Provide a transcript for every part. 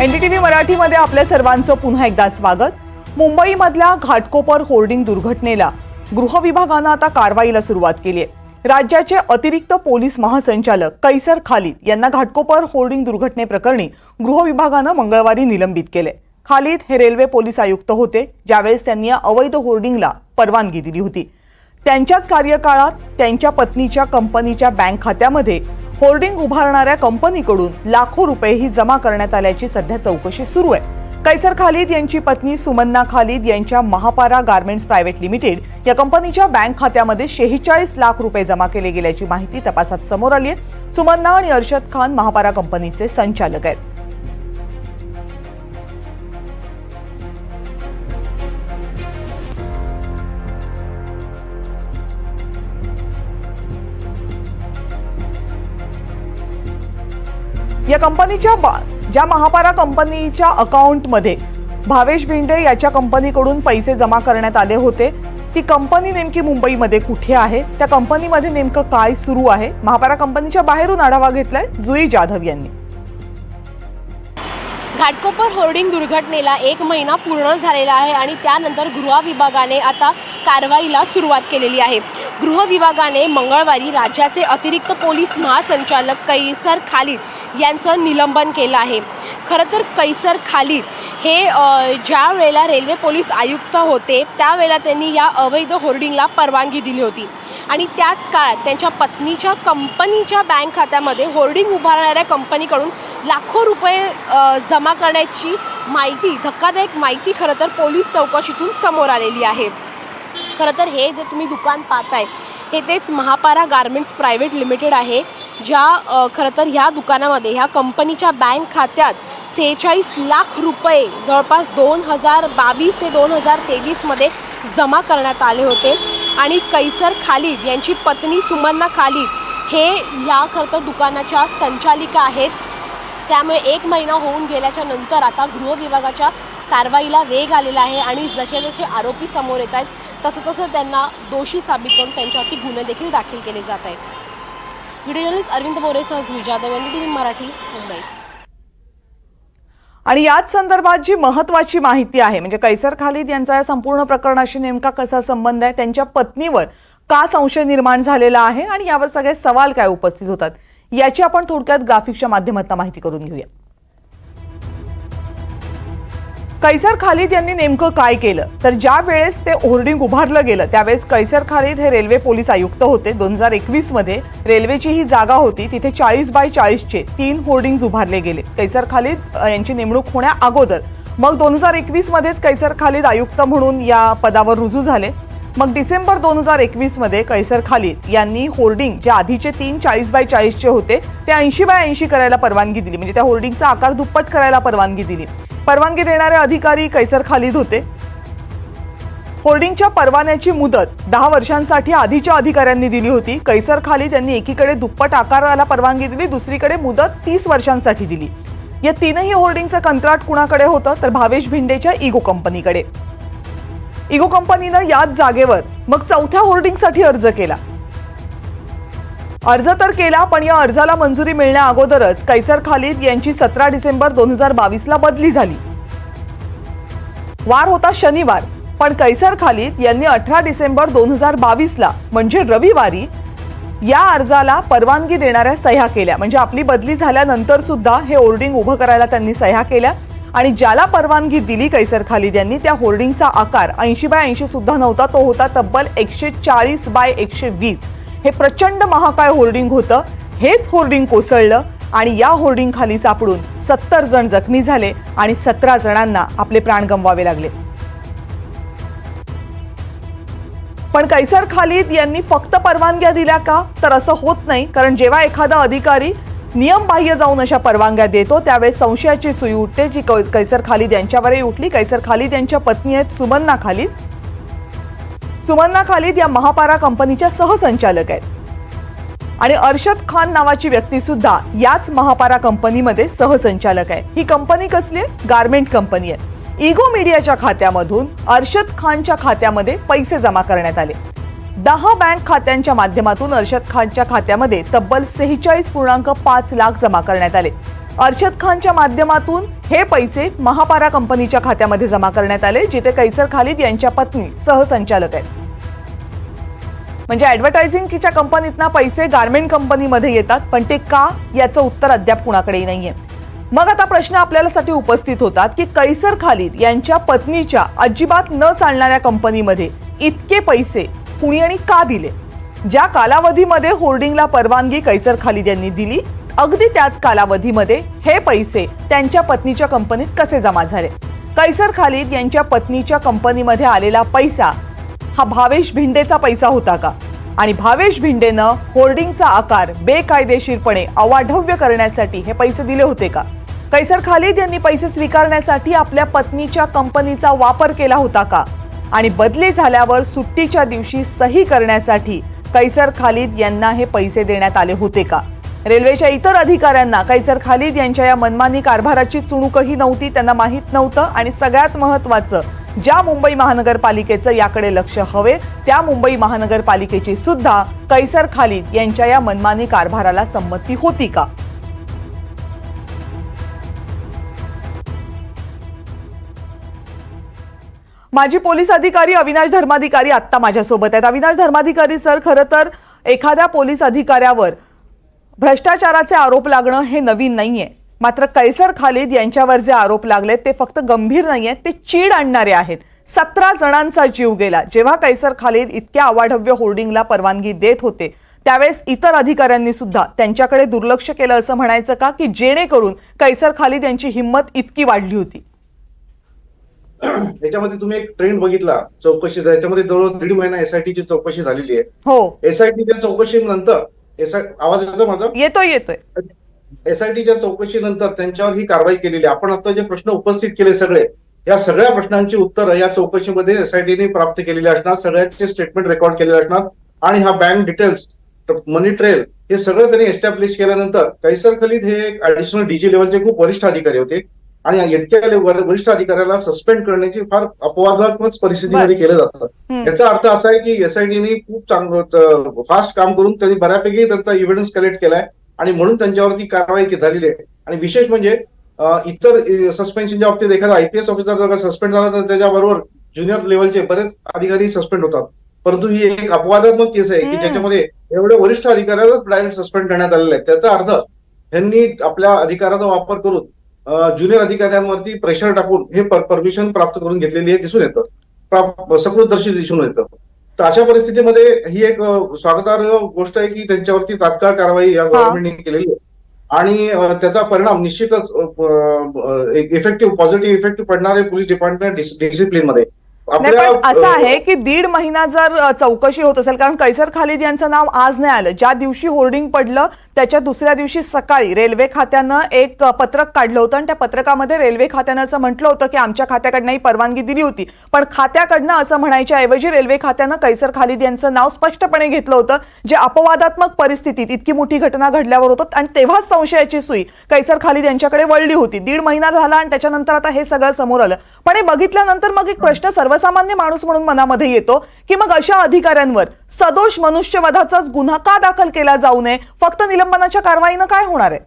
NDTV मराठीमध्ये आपल्या सर्वांचं पुन्हा एकदा स्वागत. मुंबईमधल्या घाटकोपर होर्डिंग दुर्घटनेला गृहविभागानं आता कारवाईला सुरुवात केली आहे. राज्याचे अतिरिक्त पोलीस महासंचालक कैसर खालिद यांना घाटकोपर होर्डिंग दुर्घटनेप्रकरणी गृहविभागानं मंगळवारी निलंबित केले खालिद हे रेल्वे पोलीस आयुक्त होते ज्यावेळेस त्यांनी या अवैध होर्डिंगला परवानगी दिली होती. त्यांच्याच कार्यकाळात त्यांच्या पत्नीच्या कंपनीच्या बँक खात्यामध्ये होर्डिंग उभारणाऱ्या कंपनीकडून लाखो रुपयेही जमा करण्यात आल्याची सध्या चौकशी सुरू आहे. कैसर खालिद यांची पत्नी सुमन्ना खालिद यांच्या महापारा गार्मेंट्स प्रायव्हेट लिमिटेड या कंपनीच्या बँक खात्यामध्ये शेहेचाळीस लाख रुपये जमा केले गेल्याची माहिती तपासात समोर आली आहे. सुमन्ना आणि अर्शद खान महापारा कंपनीचे संचालक आहेत. या कंपनीच्या बा- ज्या महापारा कंपनीच्या अकाउंटमध्ये भावेश भिंडे याच्या कंपनीकडून पैसे जमा करण्यात आले होते ती कंपनी नेमकी मुंबईमध्ये कुठे आहे? त्या कंपनीमध्ये नेमकं काय सुरू आहे? महापारा कंपनीच्या बाहेरून आढावा घेतलाय जुई जाधव यांनी. घाटकोपर होर्डिंग दुर्घटनेला एक महिना पूर्ण झालेला आहे आणि त्यानंतर गृह विभागाने आता कारवाईला सुरुवात केलेली आहे. गृह विभागाने मंगळवारी राज्याचे अतिरिक्त पोलीस महासंचालक कैसर खालिद यांचं निलंबन केलं आहे. खरं तर कैसर खालीद हे ज्या वेळेला रेल्वे पोलीस आयुक्त होते त्यावेळेला त्यांनी या अवैध होर्डिंगला परवानगी दिली होती. आणि त्याच काळात त्यांच्या पत्नीच्या कंपनीच्या बँक खात्यामध्ये होर्डिंग उभारणाऱ्या कंपनीकडून लाखो रुपये जमा करण्याची माहिती धक्कादायक माहिती खरं तर पोलीस चौकशीतून समोर आलेली आहे. खरं तर हे जे तुम्ही दुकान पाहताय हे तेच महापारा गार्मेंट्स प्रायव्हेट लिमिटेड आहे ज्या खरं तर ह्या दुकानामध्ये ह्या कंपनीच्या बँक खात्यात सेहेचाळीस लाख रुपये जवळपास दोन हजार बावीस ते दोन हजार तेवीसमध्ये जमा करण्यात आले होते. आणि कैसर खालिद यांची पत्नी सुमन्ना खालिद हे या खरं तर दुकानाच्या संचालिका आहेत. त्यामुळे एक महिना होऊन गेल्याच्यानंतर आता गृह विभागाच्या कारवाईला वेग आलेला आहे आणि जसे जसे आरोपी समोर येत आहेत तसं तसं त्यांना दोषी साबित करून त्यांच्यावरती गुन्हे देखील दाखल केले जात आहेत. Video journalist Arvind मोरेसह Jui Jadhav N T V Marathi Mumbai. आणि याच संदर्भात जी महत्वाची माहिती आहे म्हणजे कैसर खालिद यांचा या संपूर्ण प्रकरणाशी नेमका कसा संबंध आहे त्यांच्या पत्नीवर का संशय निर्माण झालेला आहे आणि यावर सगळे सवाल काय उपस्थित होतात याची आपण थोडक्यात ग्राफिकच्या माध्यमातून माहिती करून घेऊया. कैसर खालिद यांनी नेमकं काय केलं? तर ज्या वेळेस ते होर्डिंग उभारलं गेलं त्यावेळेस कैसर खालिद हे रेल्वे पोलीस आयुक्त होते. दोन हजार एकवीसमध्ये रेल्वेची ही जागा होती. तिथे चाळीस बाय चाळीसचे तीन होर्डिंग्ज उभारले गेले. कैसर खालिद यांची नेमणूक होण्या अगोदर मग दोन हजार एकवीस मध्येच कैसर खालिद आयुक्त म्हणून या पदावर रुजू झाले. मग डिसेंबर दोन हजार एकवीसमध्ये कैसर खालिद यांनी होर्डिंग जे आधीचे तीन चाळीस बाय चाळीसचे होते ते ऐंशी बाय ऐंशी करायला परवानगी दिली. म्हणजे त्या होर्डिंगचा आकार दुप्पट करायला परवानगी दिली. परवानगी देणारे अधिकारी कैसर खालीद होते. होर्डिंगच्या परवान्याची मुदत दहा वर्षांसाठी आधीच्या अधिकाऱ्यांनी दिली होती. कैसर खालीद यांनी एकीकडे दुप्पट आकाराला परवानगी दिली दुसरीकडे मुदत तीस वर्षांसाठी दिली. या तीनही होर्डिंगचं कंत्राट कुणाकडे होतं? तर भावेश भिंडेच्या इगो कंपनीकडे. इगो कंपनीनं याच जागेवर मग चौथ्या होर्डिंगसाठी अर्ज केला. अर्ज तर केला पण या अर्जाला मंजुरी मिळण्या अगोदरच कैसर खालिद यांची सतरा डिसेंबर दोन हजार बावीसला बदली झाली. वार होता शनिवार पण कैसर खालिद यांनी अठरा डिसेंबर दोन हजार बावीसला म्हणजे रविवारी या अर्जाला परवानगी देणाऱ्या सह्या केल्या. म्हणजे आपली बदली झाल्यानंतर सुद्धा हे होर्डिंग उभं करायला त्यांनी सह्या केल्या. आणि ज्याला परवानगी दिली कैसर खालिद यांनी त्या होर्डिंगचा आकार ऐंशी बाय ऐंशी सुद्धा नव्हता. तो होता तब्बल एकशे चाळीस बाय एकशे वीस. हे प्रचंड महाकाय होर्डिंग होतं. हेच होर्डिंग कोसळलं आणि या होर्डिंग खाली सापडून सत्तर जण जखमी झाले आणि सतरा जणांना आपले प्राण गमवावे लागले. पण कैसर खालिद यांनी फक्त परवानग्या दिल्या का? तर असं होत नाही कारण जेव्हा एखादा अधिकारी नियमबाह्य जाऊन अशा परवानग्या देतो त्यावेळेस संशयाची सुई उठते जी कैसर खालिद यांच्यावरही उठली. कैसर खालिद यांच्या पत्नी आहेत सुमन्ना खालिद. सुमन्ना खालिद या महापारा कंपनीच्या सहसंचालक आहेत. आणि अर्शद खान नावाची व्यक्ती सुद्धा याच महापारा कंपनीमध्ये सहसंचालक आहे. ही कंपनी कसली आहे? गारमेंट कंपनी आहे. इगो मीडियाच्या खात्यामधून अर्शद खानच्या खात्यामध्ये पैसे जमा करण्यात आले. दहा बँक खात्यांच्या माध्यमातून अर्शद खानच्या खात्यामध्ये तब्बल सेहेचाळीस पूर्णांक पाच लाख जमा करण्यात आले. अर्शद खानच्या माध्यमातून हे पैसे महापारा कंपनीच्या खात्यामध्ये जमा करण्यात आले जिथे कैसर खालिद यांच्या पत्नी सहसंचालक आहेत. म्हणजे ऍडव्हर्टायझिंगच्या कंपनीतना पैसे गारमेंट कंपनीमध्ये येतात पण ते का? याचं उत्तर अद्याप कुणाकडेही नाहीये. मग आता प्रश्न आपल्यासाठी उपस्थित होतात की कैसर खालिद यांच्या पत्नीच्या अजिबात न चालणाऱ्या कंपनीमध्ये इतके पैसे कुणी आणि का दिले? ज्या कालावधीमध्ये होर्डिंगला परवानगी कैसर खालिद यांनी दिली अगदी त्याच कालावधीमध्ये हे पैसे त्यांच्या पत्नीच्या कंपनीत कसे जमा झाले? कैसर खालिद यांच्या पत्नीच्या कंपनीमध्ये आलेला पैसा हा भावेश भिंडेचा पैसा होता का? आणि भावेश भिंडेनं होर्डिंगचा आकार बेकायदेशीरपणे अवाढव्य करण्यासाठी हे पैसे दिले होते का? कैसर खालिद यांनी पैसे स्वीकारण्यासाठी आपल्या पत्नीच्या कंपनीचा वापर केला होता का? आणि बदली झाल्यावर सुट्टीच्या दिवशी सही करण्यासाठी कैसर खालिद यांना हे पैसे देण्यात आले होते का? रेल्वेच्या इतर अधिकाऱ्यांना कैसर खालिद यांच्या या मनमानी कारभाराची चुणूकही नव्हती त्यांना माहीत नव्हतं आणि सगळ्यात महत्वाचं ज्या मुंबई महानगरपालिकेचं याकडे लक्ष हवे त्या मुंबई महानगरपालिकेची सुद्धा कैसर खालिद यांच्या या मनमानी कारभाराला संमती होती का? माजी पोलीस अधिकारी अविनाश धर्माधिकारी आत्ता माझ्यासोबत आहेत. अविनाश धर्माधिकारी सर खरं तर एखाद्या पोलीस अधिकाऱ्यावर भ्रष्टाचाराचे आरोप लागणं हे नवीन नाहीये. मात्र कैसर खालिद यांच्यावर जे आरोप लागलेत ते फक्त गंभीर नाहीयेत ते चीड आणणारे आहेत. सतरा जणांचा जीव गेला. जेव्हा कैसर खालिद इतक्या अवाढव्य होर्डिंगला परवानगी देत होते त्यावेळेस इतर अधिकाऱ्यांनी सुद्धा त्यांच्याकडे दुर्लक्ष केलं असं म्हणायचं का? की जेणेकरून कैसर खालिद यांची हिंमत इतकी वाढली होती. याच्यामध्ये तुम्ही एक ट्रेंड बघितला चौकशी. याच्यामध्ये जवळ दीड महिना एसआयटी ची चौकशी झालेली आहे. हो. एसआयटीच्या चौकशीनंतर आवाज येतो माझा? येतोय येतोय. एसआयटीच्या चौकशीनंतर त्यांच्यावर ही कारवाई केलेली. आपण आता जे प्रश्न उपस्थित केले सगळे या सगळ्या प्रश्नांची उत्तरं या चौकशीमध्ये एसआयटीने प्राप्त केलेली असणार सगळ्याचे स्टेटमेंट रेकॉर्ड केलेले असणार आणि हा बँक डिटेल्स मनी ट्रेल हे सगळं त्यांनी एस्टॅब्लिश केल्यानंतर कैसर खलीद हे एक ऍडिशनल डीजी लेवलचे खूप वरिष्ठ अधिकारी होते. आणि या इतक्या लेव- वरिष्ठ अधिकाऱ्याला सस्पेंड करण्याची फार अपवादात्मक परिस्थितीमध्ये केलं जातं. याचा अर्थ असा आहे की एसआयटीने खूप चांगलं फास्ट काम करून त्यांनी बऱ्यापैकी त्यांचा इव्हिडन्स कलेक्ट केलाय आणि म्हणून त्यांच्यावरती कारवाई के- झालेली आहे. आणि विशेष म्हणजे इतर सस्पेन्शनच्या बाबतीत एखादा आयपीएस ऑफिसर जर सस्पेंड झाला तर त्याच्याबरोबर ज्युनियर लेवलचे बरेच अधिकारी सस्पेंड होतात. परंतु ही एक अपवादात्मक केस आहे की. ज्याच्यामध्ये एवढे वरिष्ठ अधिकाऱ्याला डायरेक्ट सस्पेंड करण्यात आलेले आहे त्याचा अर्थ त्यांनी आपल्या अधिकाराचा वापर करून ज्युनियर अधिकाऱ्यांवरती प्रेशर टाकून हे परमिशन प्राप्त करून घेतलेली आहे दिसून येतं. सकृतदर्शी दिसून येतं. तर अशा परिस्थितीमध्ये ही एक स्वागतार्ह गोष्ट आहे की त्यांच्यावरती तात्काळ कारवाई या गव्हर्नमेंटने केलेली आहे. आणि त्याचा परिणाम निश्चितच इफेक्टिव्ह पॉझिटिव्ह इफेक्टिव्ह पडणार आहे पोलीस डिपार्टमेंट डिसिप्लिनमध्ये. नाही पण असं आहे की दीड महिना जर चौकशी होत असेल कारण कैसर खालिद यांचं नाव आज नाही आलं. ज्या दिवशी होर्डिंग पडलं त्याच्या दुसऱ्या दिवशी सकाळी रेल्वे खात्यानं एक पत्रक काढलं होतं आणि त्या पत्रकामध्ये रेल्वे खात्यानं असं म्हटलं होतं की आमच्या खात्याकडनं ही परवानगी दिली होती. पण खात्याकडनं असं म्हणायच्या ऐवजी रेल्वे खात्यानं कैसर खालिद यांचं नाव स्पष्टपणे घेतलं होतं. जे अपवादात्मक परिस्थितीत इतकी मोठी घटना घडल्यावर होतं आणि तेव्हाच संशयाची सुई कैसर खालिद यांच्याकडे वळली होती. दीड महिना झाला आणि त्याच्यानंतर आता हे सगळं समोर आलं. पण हे बघितल्यानंतर मग एक प्रश्न सर्वसामान्य माणूस म्हणून मनामध्ये येतो की मग अशा अधिकाऱ्यांवर सदोष मनुष्यवधाचाच गुन्हा का दाखल केला जाऊ नये? फक्त निलंबनाच्या कारवाईनं काय होणार आहे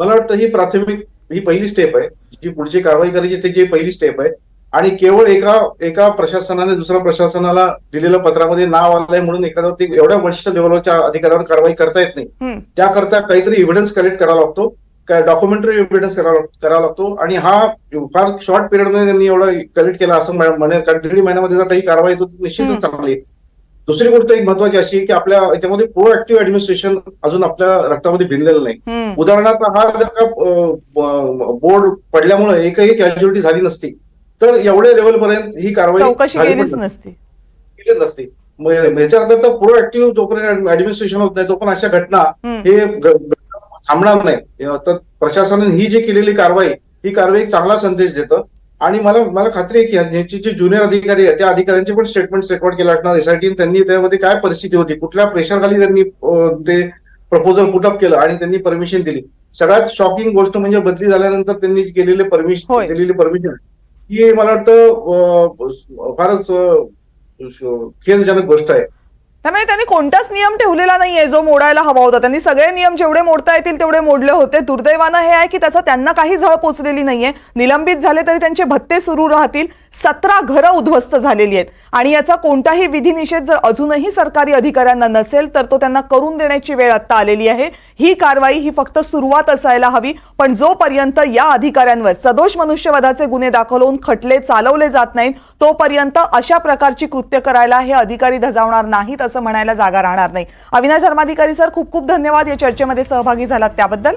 मला वाटतं ही प्राथमिक ही पहिली स्टेप आहे जी पुढची कारवाई करायची त्याची पहिली स्टेप आहे आणि केवळ एका एका प्रशासनाने दुसऱ्या प्रशासनाला दिलेल्या पत्रामध्ये नाव आलंय म्हणून एखाद्यावरती एवढ्या वरिष्ठ लेवलच्या अधिकाऱ्यावर कारवाई करता येत नाही. त्याकरता काहीतरी एव्हिडन्स कलेक्ट करावा लागतो काय डॉक्युमेंटरी एव्हिडन्स करावा करावा लागतो आणि हा फार शॉर्ट पिरियडमध्ये त्यांनी एवढं कलेक्ट केला असं म्हण- कारण दीड महिन्यामध्ये जर काही कारवाई होती. निश्चितच चांगली. दुसरी गोष्ट एक महत्वाची अशी की आपल्या याच्यामध्ये प्रोएक्टिव्ह ऍडमिनिस्ट्रेशन अजून आपल्या रक्तामध्ये भिनलेलं नाही. उदाहरणार्थ हा जर का बोर्ड पडल्यामुळे एकही कॅज्युअलिटी झाली नसती तर एवढ्या लेवल पर्यंत ही कारवाई नसती. केलीच नसती. मग ह्याच्याकरता प्रोएक्टिव्ह जोपर्यंत ऍडमिनिस्ट्रेशन होत नाही तोपर्यंत अशा घटना. हे थांबणार नाही. तर प्रशासनाने ही जी केलेली कारवाई ही कारवाई चांगला संदेश देतं. आणि मला मला खात्री आहे की ह्याची जे ज्युनियर अधिकारी आहेत त्या अधिकाऱ्यांचे पण स्टेटमेंट रेकॉर्ड केले असणार. एसआयटी त्यांनी त्यामध्ये काय परिस्थिती होती? कुठल्या प्रेशरखाली त्यांनी अं, ते प्रपोजल पुटअप केलं आणि त्यांनी परमिशन दिली? सगळ्यात शॉकिंग गोष्ट म्हणजे बदली झाल्यानंतर त्यांनी केलेले. परमिशन दिलेली परमिशन ही मला वाटतं फारच खेदजनक गोष्ट आहे. त्यामुळे त्यांनी कोणताच नियम ठेवलेला नाहीये जो मोडायला हवा होता. त्यांनी सगळे नियम जेवढे मोडता येतील तेवढे मोडले होते. दुर्दैवानं हे आहे की त्याचा त्यांना काही झळ पोचलेली नाहीये. निलंबित झाले तरी त्यांचे भत्ते सुरू राहतील. सतरा घरं उद्ध्वस्त झालेली आहेत. आणि याचा कोणताही विधिनिषेध जर अजूनही सरकारी अधिकाऱ्यांना नसेल तर तो त्यांना करून देण्याची वेळ आत्ता आलेली आहे. ही कारवाई ही फक्त सुरुवात असायला हवी. पण जोपर्यंत या अधिकाऱ्यांवर सदोष मनुष्यवधाचे गुन्हे दाखल होऊन खटले चालवले जात नाहीत तोपर्यंत अशा प्रकारची कृत्य करायला हे अधिकारी धजावणार नाहीत असं म्हणायला जागा राहणार नाही. अविनाश धर्माधिकारी सर खूप खूप धन्यवाद. या चर्चेमध्ये सहभागी झालात त्याबद्दल.